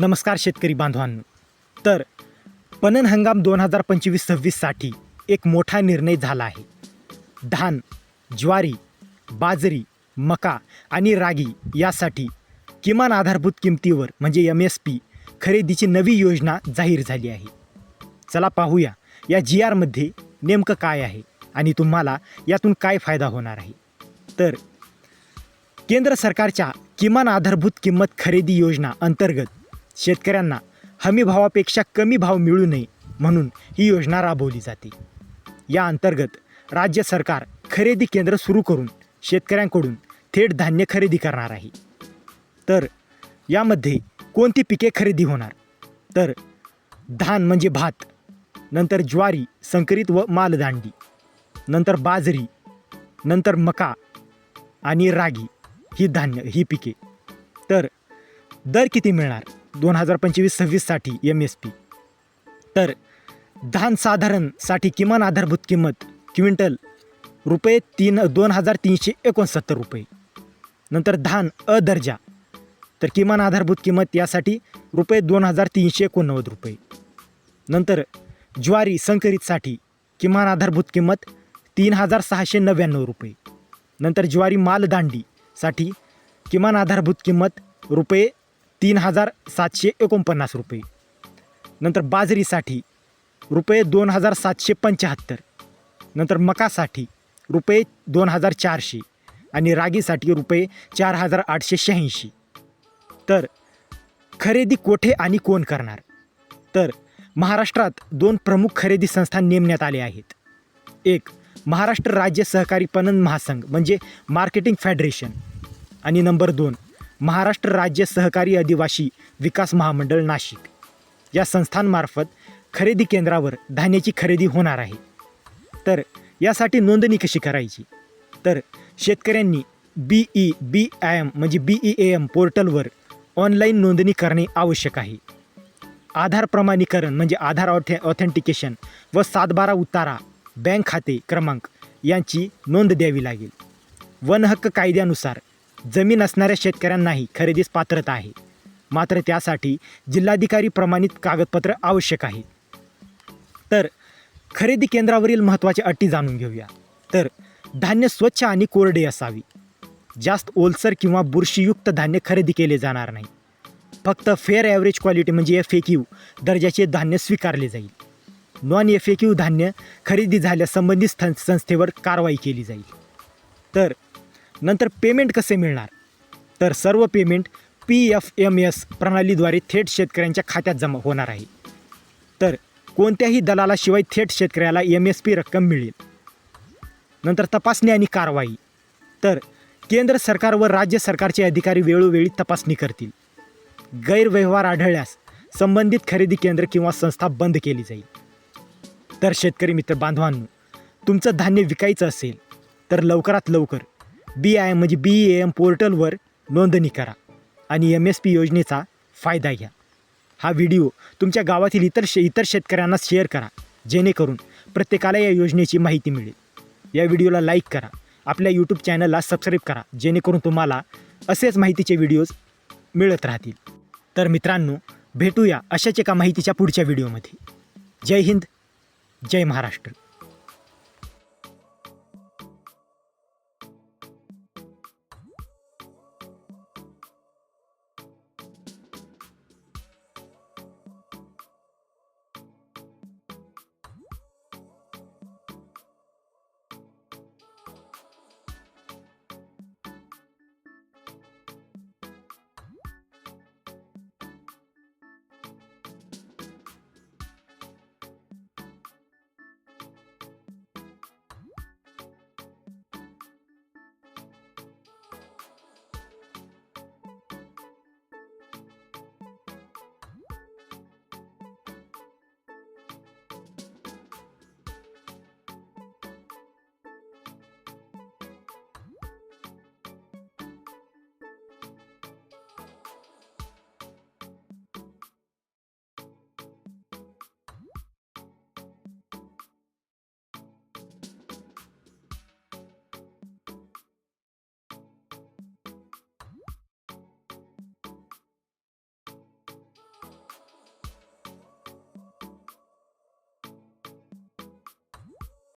नमस्कार शेतकरी बांधवांनो. तर पणन हंगाम दोन हजार पंचवीस सव्वीससाठी एक मोठा निर्णय झाला आहे. धान ज्वारी बाजरी मका आणि रागी यासाठी किमान आधारभूत किमतीवर म्हणजे एम एस पी खरेदीची नवी योजना जाहीर झाली आहे. चला पाहूया या जी आरमध्ये नेमकं काय आहे आणि तुम्हाला यातून काय फायदा होणार आहे. तर केंद्र सरकारच्या किमान आधारभूत किंमत खरेदी योजना अंतर्गत शेतकऱ्यांना हमी भावापेक्षा कमी भाव मिळू नये म्हणून ही योजना राबवली जाते. या अंतर्गत राज्य सरकार खरेदी केंद्र सुरू करून शेतकऱ्यांकडून थेट धान्य खरेदी करणार आहे. तर यामध्ये कोणती पिके खरेदी होणार? तर धान म्हणजे भात नंतर ज्वारी संकरित व मालदांडी नंतर बाजरी नंतर मका आणि रागी ही धान्य ही पिके. तर दर किती मिळणार? दोन हजार पंचवीस सव्वीससाठी एम एस पी तर धान साधारणसाठी किमान आधारभूत किंमत क्विंटल रुपये तीन दोन हजार तीनशे एकोणसत्तर रुपये. नंतर धान अ दर्जा तर किमान आधारभूत किंमत यासाठी रुपये दोन हजार तीनशे एकोणनव्वद रुपये. नंतर ज्वारी संकरितसाठी किमान आधारभूत किंमत तीन हजार सहाशे नव्याण्णव रुपये. नंतर ज्वारी मालदांडीसाठी किमान आधारभूत किंमत रुपये तीन हजार सातशे एकोणपन्नास रुपये. नंतर बाजरीसाठी रुपये दोन हजार सातशे पंच्याहत्तर. नंतर मकासाठी रुपये दोन हजार चारशे आणि रागीसाठी रुपये चार हजार आठशे शहाऐंशी. तर खरेदी कोठे आणि कोण करणार? तर महाराष्ट्रात दोन प्रमुख खरेदी संस्था नेमण्यात आले आहेत. एक महाराष्ट्र राज्य सहकारी पणन महासंघ म्हणजे मार्केटिंग फेडरेशन. आणि नंबर दोन महाराष्ट्र राज्य सहकारी आदिवासी विकास महामंडळ नाशिक. या संस्थांमार्फत खरेदी केंद्रावर धान्याची खरेदी होणार आहे. तर यासाठी नोंदणी कशी करायची? तर शेतकऱ्यांनी B E B I M म्हणजे बी ई ए एम पोर्टलवर ऑनलाईन नोंदणी करणे आवश्यक आहे. आधार प्रमाणीकरण म्हणजे आधार ऑथे ऑथेंटिकेशन व सातबारा उतारा बँक खाते क्रमांक यांची नोंद द्यावी लागेल. वन हक्क कायद्यानुसार जमीन असणाऱ्या शेतकऱ्यांनाही खरेदीस पात्रता आहे. मात्र त्यासाठी जिल्हाधिकारी प्रमाणित कागदपत्र आवश्यक आहे. तर खरेदी केंद्रावरील महत्त्वाच्या अटी जाणून घेऊया. तर धान्य स्वच्छ आणि कोरडे असावी. जास्त ओलसर किंवा बुरशीयुक्त धान्य खरेदी केले जाणार नाही. फक्त फेअर ॲव्हरेज क्वालिटी म्हणजे एफ ए क्यू दर्जाचे धान्य स्वीकारले जाईल. नॉन एफ ए क्यू धान्य खरेदी झाल्यास संबंधित संस्थेवर कारवाई केली जाईल. तर नंतर पेमेंट कसे मिळणार? तर सर्व payment P F M S प्रणालीद्वारे थेट शेतकऱ्यांच्या खात्यात जमा होणार आहे. तर कोणत्याही दलालाशिवाय थेट शेतकऱ्याला एम एस पी रक्कम मिळेल. नंतर तपासणी आणि कारवाई. तर केंद्र सरकार व राज्य सरकारचे अधिकारी वेळोवेळी तपासणी करतील. गैरव्यवहार आढळल्यास संबंधित खरेदी केंद्र किंवा संस्था बंद केली जाईल. तर शेतकरी मित्र बांधवांनो तुमचं धान्य विकायचं असेल तर लवकरात लवकर बी आय एम म्हणजे बी ए एम पोर्टलवर नोंदणी करा आणि एम एस पी योजनेचा फायदा घ्या. हा व्हिडिओ तुमच्या गावातील इतर शे इतर शेतकऱ्यांना शेअर करा जेणेकरून प्रत्येकाला या योजनेची माहिती मिळेल. या व्हिडिओला लाईक करा आपल्या यूट्यूब चॅनलला सबस्क्राईब करा जेणेकरून तुम्हाला असेच माहितीचे व्हिडिओज मिळत राहतील. तर मित्रांनो भेटूया अशाच एका माहितीच्या पुढच्या व्हिडिओमध्ये. जय हिंद जय महाराष्ट्र.